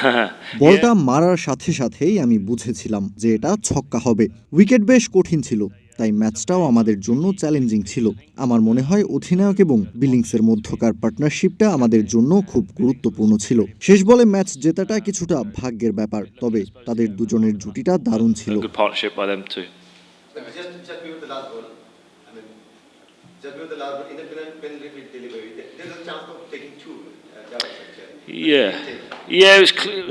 বলটা মারার সাথে সাথেই আমি বুঝেছিলাম যে এটা ছক্কা হবে। উইকেট বেশ কঠিন ছিল তাই ম্যাচটাও আমাদের জন্য চ্যালেঞ্জিং ছিল। আমার মনে হয় অধিনায়ক এবং বিলিংসের মধ্যকার পার্টনারশিপটা আমাদের জন্য খুব গুরুত্বপূর্ণ ছিল। শেষ বলে ম্যাচ জেতাটা কিছুটা ভাগ্যের ব্যাপার তবে তাদের দুজনের জুটিটা দারুণ ছিল। Just the last penalty delivery, there's a chance of taking two. Uh,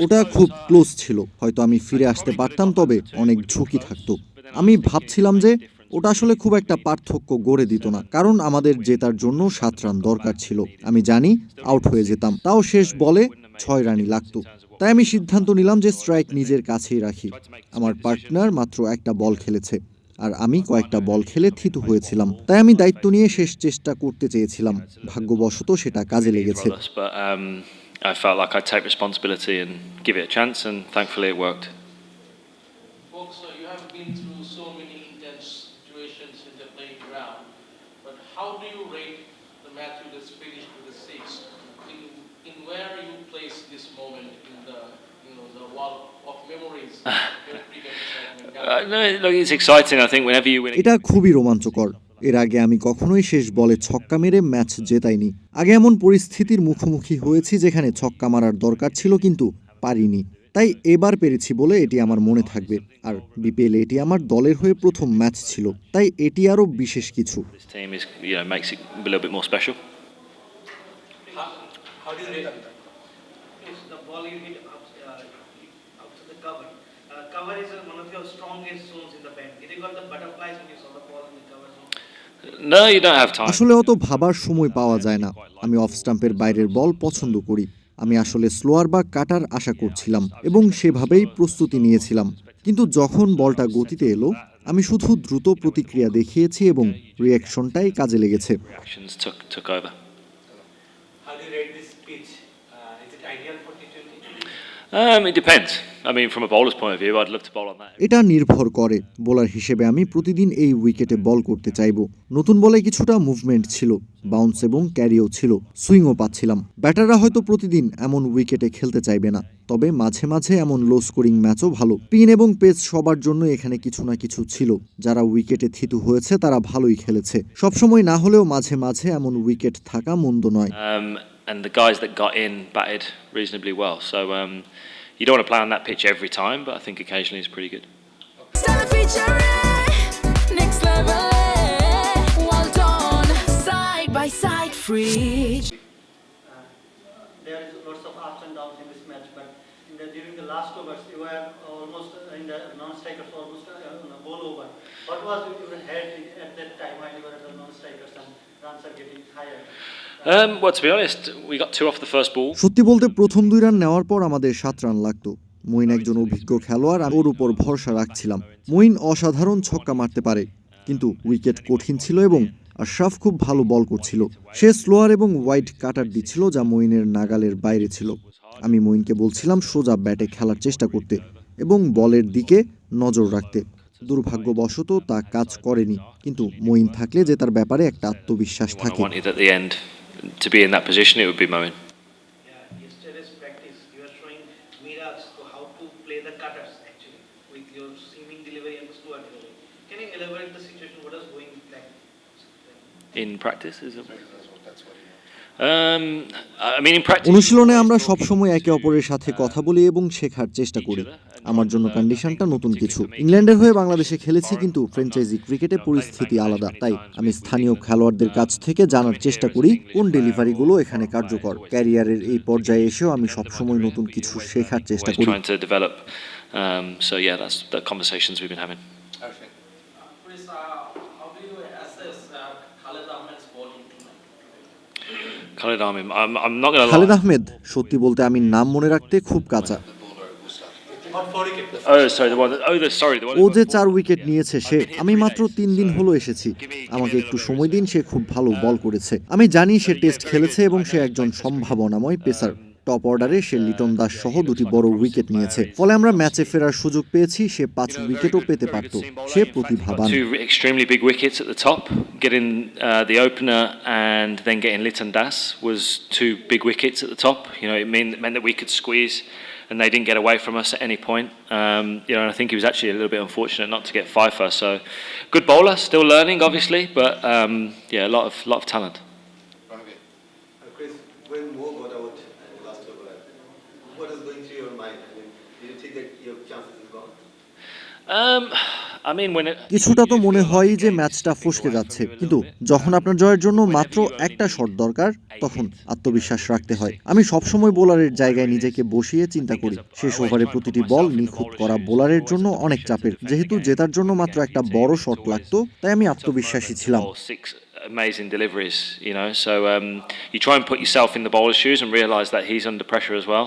ওটা খুব ক্লোজ ছিল হয়তো আমি ফিরে আসতে পারতাম তবে অনেক ঝুঁকি থাকতো। আমি ভাবছিলাম যে ওটা আসলে খুব একটা পার্থক্য গড়ে দিত না কারণ আমাদের জেতার জন্য সাত রান দরকার ছিল। আমি জানি আউট হয়ে যেতাম তাও শেষ বলে ছয় রানই লাগতো। তাই আমি সিদ্ধান্ত নিলাম যে স্ট্রাইক নিজের কাছেই রাখি। আমার পার্টনার মাত্র একটা বল খেলেছে আর আমি কয়েকটা বল খেলে থিতু হয়েছিলাম। তাই আমি দায়িত্ব নিয়ে শেষ চেষ্টা করতে চেয়েছিলাম। ভাগ্যবশত সেটা কাজে লেগেছে। for us, but um, I felt like I'd take responsibility and give it a chance, and thankfully it worked. Folks, uh, you have been through so many intense situations in the playing ground, but how do you rate the match you just finished with the six? In, in where you place this moment in the, you know, the wall of memories of your cricket segment? Uh, no, look, it's exciting. I think whenever you win, a এটা খুবই রোমাঞ্চকর এর আগে আমি কখনোই শেষ বলে ছক্কা মেরে ম্যাচ জেতাইনি। আগে এমন পরিস্থিতির মুখোমুখি হয়েছি যেখানে ছক্কা মারার দরকার ছিল কিন্তু পারিনি। তাই এবার পেরেছি বলে এটি আমার মনে থাকবে। আর বিপিএল এটি আমার দলের হয়ে প্রথম ম্যাচ ছিল। তাই এটি আরও বিশেষ কিছু। আসলে অত ভাবার সময় পাওয়া যায় না। আমি অফ স্টাম্পের বাইরের বল পছন্দ করি। আমি আসলে স্লোয়ার বা কাটার আশা করছিলাম এবং সেভাবেই প্রস্তুতি নিয়েছিলাম। কিন্তু যখন বলটা গতিতে এলো আমি শুধু দ্রুত প্রতিক্রিয়া দেখিয়েছি এবং রিয়াকশনটাই কাজে লেগেছে। Um, it depends. I mean, from a bowler's point of view, I'd love to bowl on that. এটা নির্ভর করে বোলার হিসেবে আমি প্রতিদিন এই উইকেটে বল করতে চাইব। নতুন বলে কিছুটা মুভমেন্ট ছিল বাউন্স এবং ক্যারিও ছিল সুইংও পাচ্ছিলাম। ব্যাটাররা হয়তো প্রতিদিন এমন উইকেটে খেলতে চাইবে না তবে মাঝে মাঝে এমন লো স্কোরিং ম্যাচও ভালো। পিন এবং পেস সবার জন্য এখানে কিছু না কিছু ছিল। যারা উইকেটে থিতু হয়েছে তারা ভালোই খেলেছে। সবসময় না হলেও মাঝে মাঝে এমন উইকেট থাকা মন্দ নয়। Um, and the guys that got in batted reasonably well. So um, you don't want to play on that pitch every time, but I think occasionally it's pretty good. Style feature, next level. Well done, side by side, free. Uh, there is lots of ups and downs in this match, but the, during the last overs, you were almost uh, in the non-strikers almost uh, on a ball over. What was your head at that time while you were at the non-strikers Um. সত্যি বলতে প্রথম দুই run নেওয়ার পর আমাদের সাত run লাগতো। মইন একজন অভিজ্ঞ খেলোয়াড়, আমি ওর উপর ভরসা রাখছিলাম। মঈন অসাধারণ ছক্কা মারতে পারে, কিন্তু উইকেট কঠিন ছিল এবং আশরাফ খুব ভালো বল করছিল। সে স্লোয়ার এবং ওয়াইড কাটার দিচ্ছিল যা মইনের নাগালের বাইরে ছিল। আমি মইনকে বলছিলাম সোজা ব্যাটে খেলার চেষ্টা করতে এবং বলের দিকে নজর রাখতে। দুর্ভাগ্যবশত তা কাজ করেনি। কিন্তু মঈন থাকলে যে তার ব্যাপারে একটা আত্মবিশ্বাস থাকে। in practice. Is? অনুশীলনে আমরা সবসময় একে অপরের সাথে কথা বলি এবং শেখার চেষ্টা করি। আমার জন্য কন্ডিশনটা নতুন কিছু। ইংল্যান্ডের হয়ে বাংলাদেশে খেলেছি কিন্তু ফ্র্যাঞ্চাইজি ক্রিকেটে পরিস্থিতি আলাদা তাই আমি স্থানীয় খেলোয়াড়দের কাছ থেকে জানার চেষ্টা করি কোন ডেলিভারিগুলো এখানে কার্যকর। ক্যারিয়ারের এই পর্যায়ে এসেও আমি সবসময় নতুন কিছু শেখার চেষ্টা করি। খালেদ. আহমেদ সত্যি বলতে আমি নাম মনে রাখতে খুব কাঁচা. Oh, oh. ও যে চার উইকেট নিয়েছে সে আমি মাত্র তিন দিন হলো এসেছি আমাকে একটু সময় দিন সে খুব ভালো বল করেছে আমি জানি সে টেস্ট খেলেছে এবং সে একজন সম্ভাবনাময় পেসার টপ অর্ডারে সে লিটন দাস সহ দুটি বড় উইকেট নিয়েছে ফলে আমরা ম্যাচে ফেরার সুযোগ পেয়েছি সে পাঁচ উইকেটও পেতে পারত সে প্রতিভাবান Two extremely big wickets at the top. Getting uh, the opener and then getting Litton Das was two big wickets at the top. You know, it mean, meant that we could squeeze and they didn't get away from us at any point. Um, you know, and I think he was actually a little bit unfortunate not to get five first. So, good bowler, still learning, obviously, but um, yeah, a lot of lot of talent. Uh, Chris, when Mo got what is going through your mind? I mean, do you think that your chances is gone? Um, I mean, when it, কিছুটা তো মনে হয় যে ম্যাচটা ফসকে যাচ্ছে কিন্তু যখন আপনার জয়ের জন্য মাত্র একটা শট দরকার তখন আত্মবিশ্বাস রাখতে হয় আমি সবসময় বোলারের জায়গায় নিজেকে বসিয়ে চিন্তা করি শেষ ওভারে প্রতিটি বল নিখুঁত করা বোলারের জন্য অনেক চাপের যেহেতু জেতার জন্য মাত্র একটা বড় শট লাগতো তাই আমি আত্মবিশ্বাসী ছিলাম amazing deliveries, you know. So um, you try and put yourself in the bowler's shoes and realise that he's under pressure as well.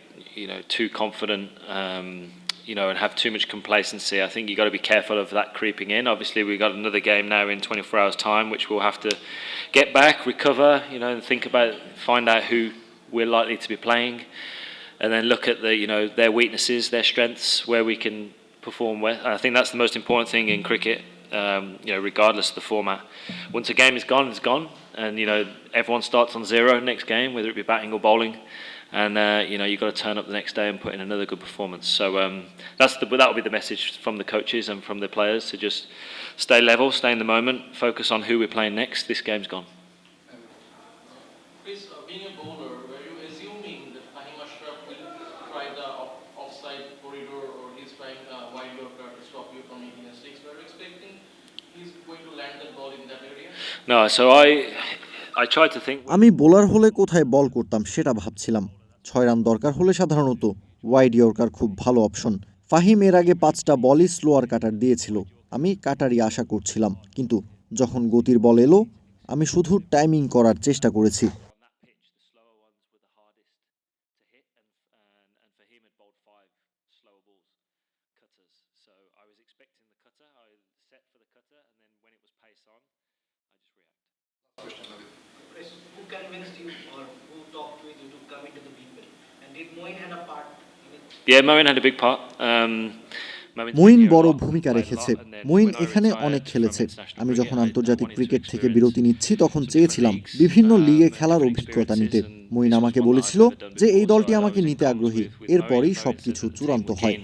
you know, too confident. Um, you know, and have too much complacency. I think you've got to be careful of that creeping in. Obviously, we've got another game now in 24 hours' time, which we'll have to get back, recover. You know, and think about, find out who we're likely to be playing, and then look at the, you know, their weaknesses, their strengths, where we can perform well. I think that's the most important thing in cricket. Um, you know, regardless of the format, once a game is gone, it's gone, and you know everyone starts on zero next game, whether it be batting or bowling, and uh, you know you've got to turn up the next day and put in another good performance. So um, that's the that will be the message from the coaches and from the players to just stay level, stay in the moment, focus on who we're playing next. This game's gone. Chris, uh, being a bowler, were you assuming that Fahim Ashraf will try the off- offside corridor or he's trying uh, wide Yorker to stop you from making a six? Were you expecting he's going to land the ball in that area? No, so I I tried to think. আমি bowler হলে কোথায় বল করতাম সেটা ভাবছিলাম ছয় run দরকার হলে সাধারণত ওয়াইড ইয়র্কার খুব ভালো অপশন ফাহিম এর আগে পাঁচটা বলই স্লোয়ার কাটার দিয়েছিল। আমি কাটারই আশা করছিলাম, কিন্তু যখন গতির বল এলো, আমি শুধু টাইমিং করার চেষ্টা করেছি। who convinced you or who talked with you to come into the people? And did Moin had a part? Yeah, Moin had a big part. Um, Moeen বড় ভূমিকা রেখেছে। মইন এখানে অনেক খেলেছে। আমি যখন আন্তর্জাতিক ক্রিকেট থেকে বিরতি নিচ্ছি তখন চেয়েছিলাম বিভিন্ন লিগে খেলার অভিজ্ঞতা নিতে। মইন আমাকে বলেছিল যে এই দলটি আমাকে নিতে আগ্রহী। এরপরই সবকিছু চূড়ান্ত হয়।